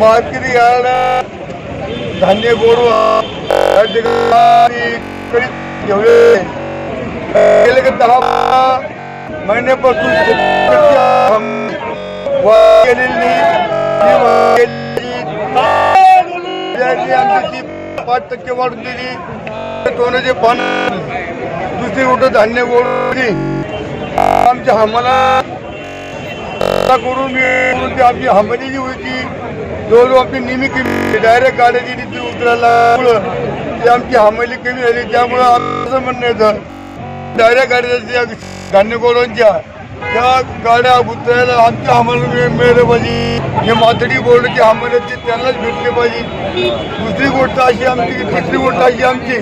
Market yard धान्य गोडवा या ठिकाणी करीत ठेवले. गेले की दहा महिन्यापासून शेतकऱ्याची हमी केलेली त्याची आमची पाच टक्के वाढून दिली. तोंडाचे पान? दुसरी गोष्ट धान्य गोडली आमच्या हमाला आता करून मी ती आमची हंबनी जी होती जवळजवळ आपली नेहमी कमी डायरेक्ट गाड्याची नीती उतरायला ती आमची हमाली कमी झाली त्यामुळं आमचं असं म्हणणं येतं डायरेक्ट गाड्या धान्य गोडांच्या त्या गाड्या उतरायला आमच्या हमाला मिळ- पाहिजे हे माथडी बोर्डची हमाली ती त्यांनाच भेटले पाहिजे दुसरी गोष्ट अशी आमची तिसरी गोष्ट अशी आमची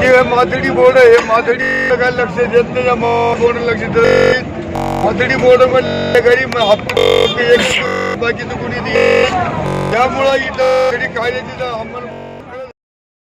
जे माथडी बोर्ड आहे हे काय लक्ष देत नाही बोर्ड लक्ष देत मातडी बोर्डमध्ये गरीब हप्ते बाकीचं कोणी त्यामुळं इथं कायद्याची अंमल